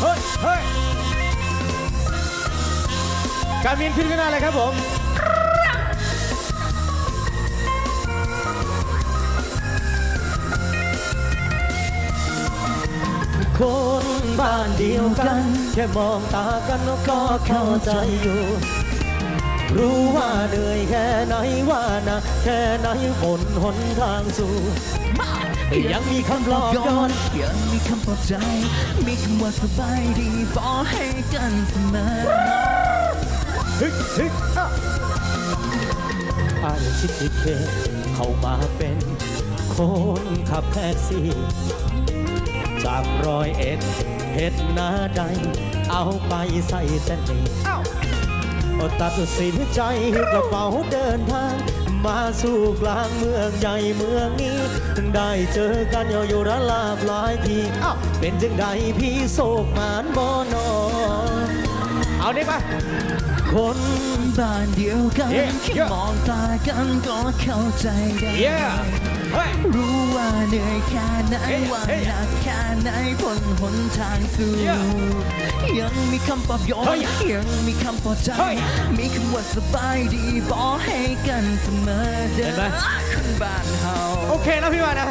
เฮ้ยเฮ้ยการมินขึ้นขึ้นหน้าเลยครับผมคนบ้านเดียวกัน แค่มองตากันก็เข้าใจอยู่ รู้ว่าเหนื่อยแค่ไหนว่านะ แค่ไหนบนหนทางสู่ ยังมีคำปลอบโยนยังมีคำปลอบใจ มีคำว่าสบายดีบอกให้กันเสมอฮึฮึอาชิติเคเข้ามาเป็นคนขับแท็กซี่จากรอยเอ็ดเฮ็ดหน้าใด เอาไปใส่แต่นี่เอาตัดสินใจกระเป๋าเดินทาง มาสู่กลางเมืองใหญ่เมืองนี้ได้เจอกันอยู่ระลาบหลายทีเป็นจังใดพี่โศกมานบ่นอ เอาได้ปะคนบ้านเดียวกัน Yeah, แค่ yeah. มองตากันก็เข้าใจได้ Yeah เฮ้ย รู้ว่าเหนื่อยแค่ไหน Hey, ว่า hey. หนักแค่ไหนพ้นหนทางสู่ Yeah. ยังมีคำปลอบโยนเฮ้ยยังมีคำปลอบใจเฮ้ยมีคำว่าสบายดีบอกให้กันเสมอเด้เห็อนไหมคนบ้านเฮา โอเคนะพี่วานะ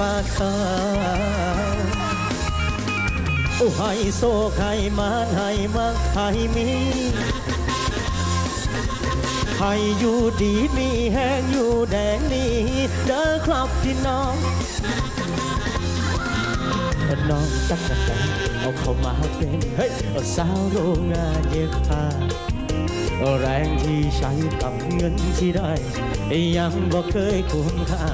มาขาวโอ้ให้โซให้มานให้มาให้มีให้อยู่ดีมีแห้งอยู่แดงนี้เด้อครับพี่น้องน้องตักกะแตนเอาเข้ามาเป็นเฮ้ยเอาสาวโรงงานเย็บผ้า แรงที่ใช้กับเงินที่ได้ ยังบ่เคยคุ้มค่า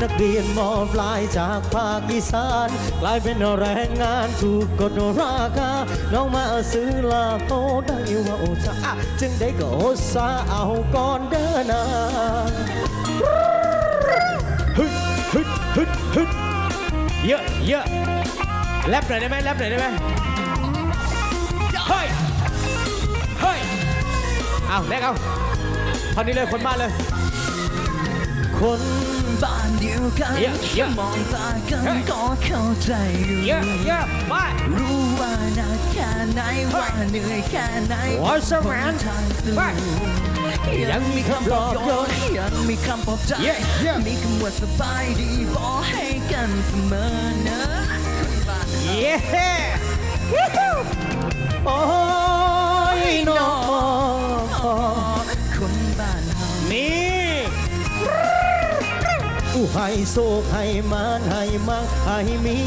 นักเรียนมอปลายจากภาคอีสานกลายเป็นแรงงานถูกกดราคา น้องมาซื้อลาโตได้ว่าโอชาจึงได้ก็โอซาเอาก่อนเดินนาฮึดฮึดฮึดฮึดเยอะเยอะแรปหน่อยได้ไหมแรปหน่อยได้ไหมเฮ้ย เอาแรกเอาท่อนนี้เลยคนมาเลย คนบ้านเดียวกันเยอะเยอะมองตากันเฮ้ย ก็เข้าใจอยู่เยอะเยอะไปรู้ว่าหนักแค่ไหนเฮ้ยว่าเหนื่อยแค่ไหน What's up, man? ทางสู่ไปยังมีคำปลอบโยนยังมีคำปลอบใจ Yeah, yeah. มีคำว่าสบายดีบอกให้กันเสมอนะคนบ้าน เย้โอ้ย อู้ให้โซกให้มานให้มักให้มี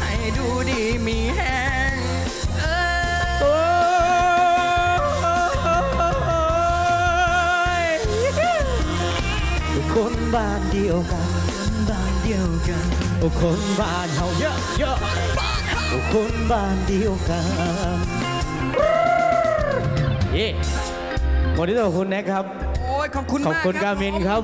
ให้ดูดีมีแห้งเออโอ้ยคนบ้านเดียวกันคนบ้านเดียวกันโอ้คนบ้านเฮาเยอะเยอะโอ้คนบ้านเดียวกันเย่วันนี้ต้องขอบคุณนะครับโอ้ ยขอบคุณขอบมากคุณกามินครับ